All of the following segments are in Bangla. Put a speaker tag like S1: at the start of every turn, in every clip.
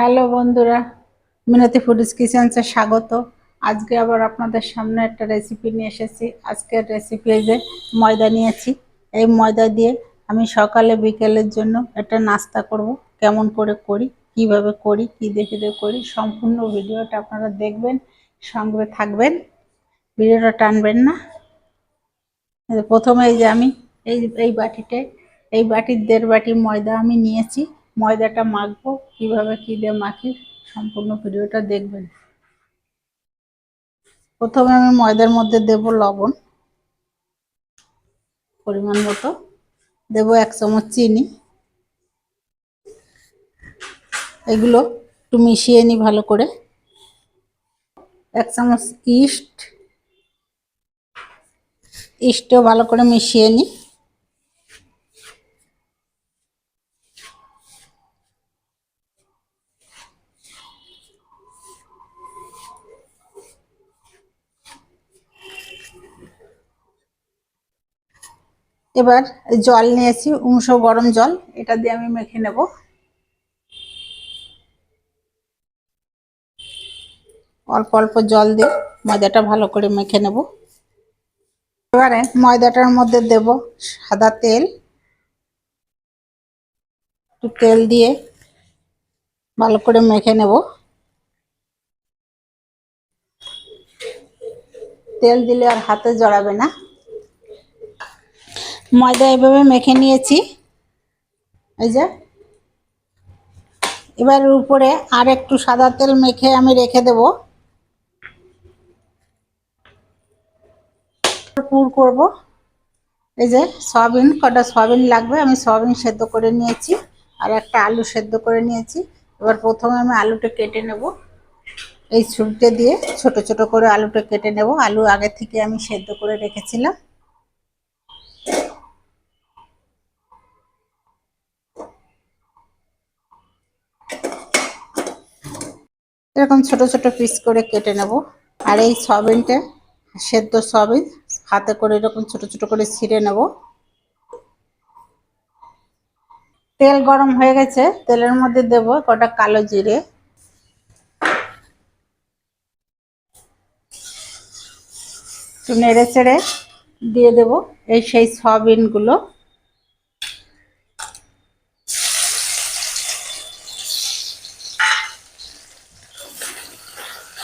S1: হ্যালো বন্ধুরা, মিনতি ফুডিস কিচেন্সে স্বাগত। আজকে আবার আপনাদের সামনে একটা রেসিপি নিয়ে এসেছি। আজকের রেসিপি যে ময়দা নিয়েছি। এই ময়দা দিয়ে আমি সকালে, বিকেলের জন্য একটা নাস্তা করব। কেমন করে করি, কীভাবে করি, কি দেখে দেখে করি, সম্পূর্ণ ভিডিওটা আপনারা দেখবেন, সঙ্গে থাকবেন। ভিডিওটা টানবেন না। প্রথমে যে আমি এই এই বাটিতে, এই বাটির দেড় বাটি ময়দা আমি নিয়েছি। ময়দাটা মাখবো কীভাবে কি দিয়ে মাখি সম্পূর্ণ ভিডিওটা দেখবেন। প্রথমে আমি ময়দার মধ্যে দেব লবণ, পরিমাণ মতো। দেব এক চামচ চিনি। এগুলো একটু মিশিয়ে নিই ভালো করে। এক চামচ ইস্ট। ইস্টও ভালো করে মিশিয়ে নিই এবার জল নিয়েছি উংশ গরম জল, এটা দিয়ে আমি মেখে নেব। অল্প অল্প জল দিয়ে ময়দাটা ভালো করে মেখে নেব। এবারে ময়দাটার মধ্যে দেব সাদা তেল। একটু তেল দিয়ে ভালো করে মেখে নেব। তেল দিলে আর হাতে জড়াবে না। ময়দা এভাবে মেখে নিয়েছি। এই যে। এবার উপরে আর একটু সাদা তেল মেখে আমি রেখে দেব। পুর করব। এই যে সয়াবিন, কটা সয়াবিন লাগবে আমি সয়াবিন সেদ্ধ করে নিয়েছি আর একটা আলু সেদ্ধ করে নিয়েছি। এবার প্রথমে আমি আলুটা কেটে নেব। এই ছুরিতে দিয়ে ছোট ছোট করে আলুটা কেটে নেব। আলু আগে থেকে আমি সেদ্ধ করে রেখেছিলাম। এরকম ছোট ছোট পিস করে কেটে নেব। আর এই সয়াবিনটা, সেদ্ধ সয়াবিন, হাতে করে এরকম ছোট ছোট করে ছিঁড়ে নেব। তেল গরম হয়ে গেছে, তেলের মধ্যে দেব কটা কালো জিরে। একটু নেড়ে চেড়ে দিয়ে দেব এই সেই সয়াবিনগুলো।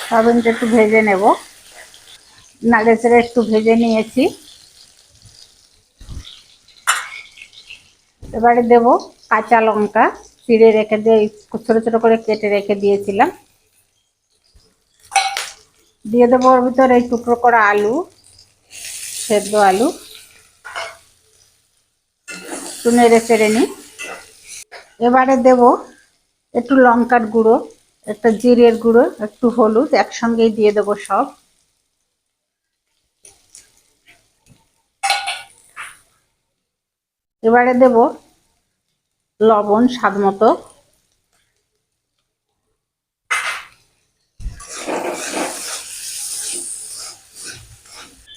S1: সয়াবিনটা একটু ভেজে নেব। নাড়ে একটু ভেজে নিয়েছি। এবারে দেব কাঁচা লঙ্কা, চিড়ে রেখে দিয়ে ছোটো ছোটো করে কেটে রেখে দিয়েছিলাম। দিয়ে দেবো ওর ভিতরে এই টুকরো করা আলু, সেদ্ধ আলু। একটু নেড়ে চেড়ে নিই। এবারে দেব একটু লঙ্কার গুঁড়ো। একটা জিরের গুঁড়ো, একটু হলুদ, একসঙ্গেই দিয়ে দেবো সব। এবারে দেব লবণ স্বাদ মতো।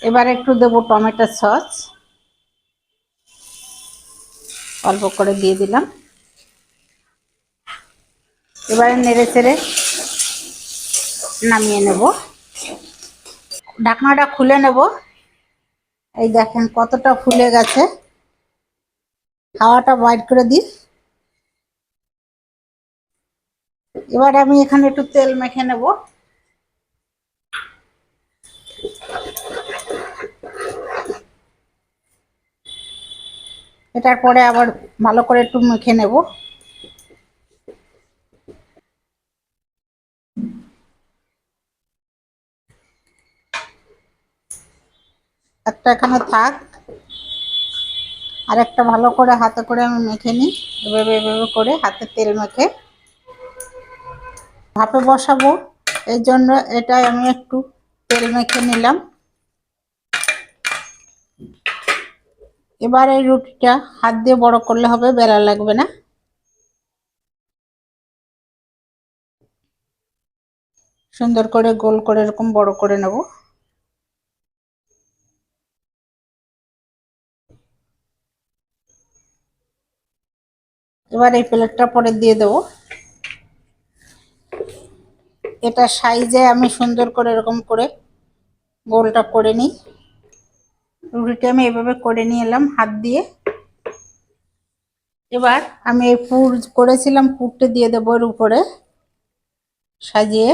S1: এবার একটু দেব টমেটো সস। অল্প করে দিয়ে দিলাম। এবারে নেড়ে চেড়ে নামিয়ে নেব। ঢাকনাটা খুলে নেব। এই দেখেন কতটা ফুলে গেছে। হাওয়াটা বাইট করে দিই। এবার আমি এখানে একটু তেল মেখে নেব। এটার পরে আবার ভালো করে একটু মেখে নেব। একটা এখানে থাক। আর একটা ভালো করে হাতে করে আমি মেখে নিই। এভাবে এভাবে করে হাতে তেল মেখে ভাপে বসাবো। এই জন্য এটাই আমি একটু তেল মেখে নিলাম। এবার এই রুটিটা হাত দিয়ে বড় করলে হবে, বেলা লাগবে না। সুন্দর করে গোল করে এরকম বড় করে নেব। এবার এই প্লেটটা পরে দিয়ে দেবো। এটা সাইজে আমি সুন্দর করে এরকম করে গোলটা করে নিই। রুটিটা আমি এভাবে করে নিয়ে এলাম হাত দিয়ে। এবার আমি এই পুর করেছিলাম পুরটা দিয়ে দেবো এর উপরে সাজিয়ে।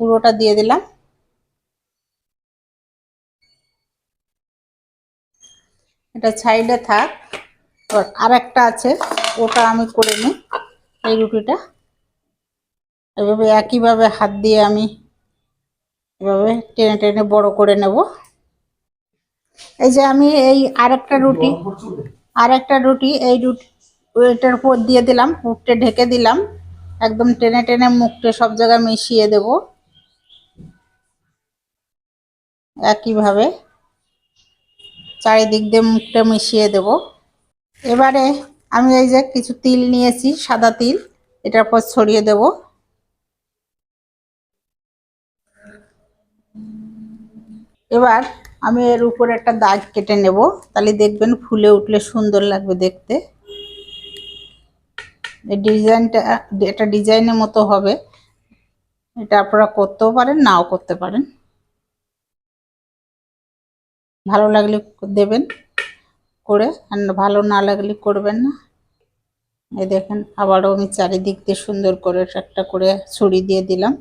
S1: পুরোটা দিয়ে দিলাম। এটা সাইডে থাক। আর একটা আছে, ওটা আমি করে নিই এই রুটিটা। এভাবে একইভাবে হাত দিয়ে আমি এভাবে টেনে টেনে বড় করে নেব। এই যে আমি এই আরেকটা রুটি আরেকটা রুটি এই রুটি, এটার উপর দিয়ে দিলাম পুরটে ঢেকে দিলাম। একদম টেনে টেনে মুখটে সব জায়গায় মিশিয়ে দেব। একইভাবে চারিদিক দিয়ে মুখটা মিশিয়ে দেব। এবারে আমি এই যে কিছু তিল নিয়েছি, সাদা তিল, এটার পর ছড়িয়ে দেব। এবার আমি এর উপরে একটা দাগ কেটে নেব, তাহলে দেখবেন ফুলে উঠলে সুন্দর লাগবে দেখতে। ডিজাইনটা, এটা ডিজাইনের মতো হবে। এটা আপনারা করতেও পারেন, নাও করতে পারেন। ভালো লাগলে দেবেন করে, আর ভালো না লাগলে করবেন না। এই দেখেন, আবারও আমি চারিদিক দিয়ে সুন্দর করে একটা করে ছুরি দিয়ে দিলাম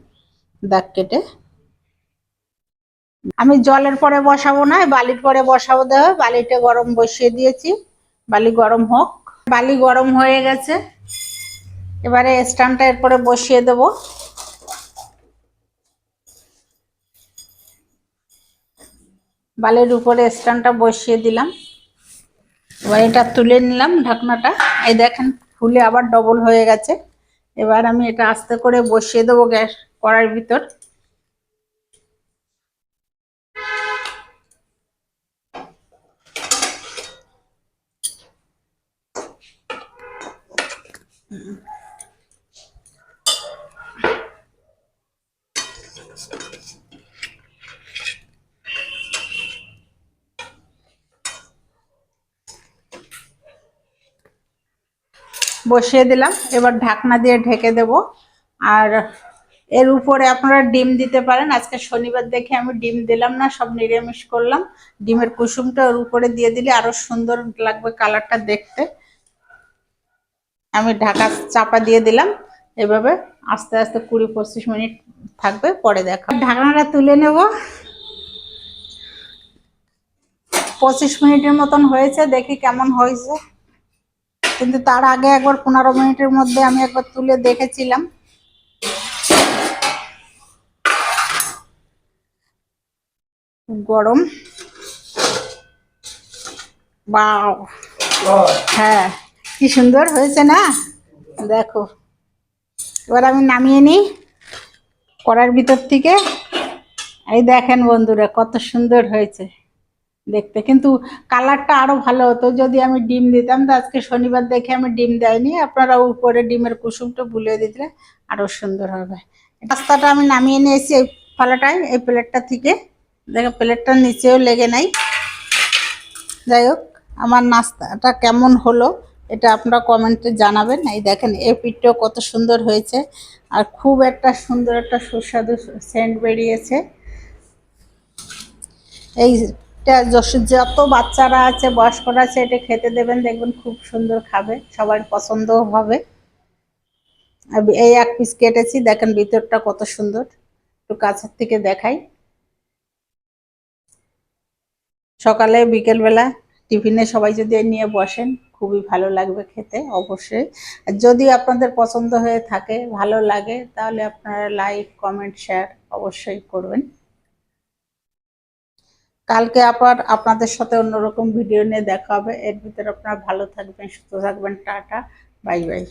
S1: দাগ কেটে। আমি জলের পরে বসাবো না বালির পরে বসাবো। দেওয়া বালিটা গরম বসিয়ে দিয়েছি, বালি গরম হোক। বালি গরম হয়ে গেছে। এবারে স্ট্যান্ডটা এরপরে বসিয়ে দেব। বালির উপরে স্ট্যান্ডটা বসিয়ে দিলাম। এবার এটা তুলে নিলাম ঢাকনাটা। এই দেখেন, ফুলে আবার ডবল হয়ে গেছে। এবার আমি এটা আস্তে করে বসিয়ে দেবো গ্যাস কড়ার ভিতর। বসিয়ে দিলাম। এবার ঢাকনা দিয়ে ঢেকে দেব। আর এর উপরে আপনারা ডিম দিতে পারেন। আজকে শনিবার দেখে আমি ডিম দিলাম না, সব নিরামিষ করলাম। ডিমের কুসুমটা ওর উপরে দিয়ে দিলে আরও সুন্দর লাগবে কালারটা দেখতে। আমি ঢাকা চাপা দিয়ে দিলাম। এভাবে আস্তে আস্তে কুড়ি পঁচিশ মিনিট থাকবে, পরে দেখা। ঢাকনাটা তুলে নেব। পঁচিশ মিনিটের মতন হয়েছে, দেখি কেমন হয়েছে। কিন্তু তার আগে একবার পনেরো মিনিটের মধ্যে আমি একবার তুলে দেখেছিলাম। গরম। হ্যাঁ কি সুন্দর হয়েছে না? দেখো, এবার আমি নামিয়ে নিই কড়ার ভিতর থেকে। এই দেখেন বন্ধুরা, কত সুন্দর হয়েছে। দেখতে। কিন্তু কালারটা আরও ভালো হতো। যদি আমি ডিম দিতাম, তো আজকে শনিবার দেখে আমি ডিম দেয়নি। আপনারা উপরে ডিমের কুসুমটা বুলিয়ে দিতে আরও সুন্দর হবে। পাস্তাটা আমি নামিয়ে নিয়েছি এই ফালাটায়, এই প্লেটটা থেকে। দেখো প্লেটটার নিচেও লেগে নাই। যাই হোক, আমার নাস্তাটা কেমন হলো এটা আপনারা কমেন্টে জানাবেন। এই দেখেন, এই পিঠটাও কত সুন্দর হয়েছে। আর খুব একটা সুন্দর একটা সুস্বাদু সেন্ট বেরিয়েছে। এই যত বাচ্চারা আছে, বয়স্করা আছে, এটা খেতে দেবেন, দেখবেন খুব সুন্দর খাবে, সবার পছন্দও হবে। এই এক পিস কেটেছি, দেখেন ভিতরটা কত সুন্দর, একটু কাছের থেকে দেখাই। সকালে, বিকেলবেলা টিফিনে সবাই যদি নিয়ে বসেন, খুবই ভালো লাগবে খেতে, অবশ্যই। যদি আপনাদের পছন্দ হয়ে থাকে, ভালো লাগে, তাহলে আপনারা লাইক কমেন্ট শেয়ার অবশ্যই করবেন। কালকে আবার আপনাদের সাথে অন্যরকম ভিডিও নিয়ে দেখা হবে। এর ভিতরে আপনারা ভালো থাকবেন, সুস্থ থাকবেন, টাটা, বাই বাই।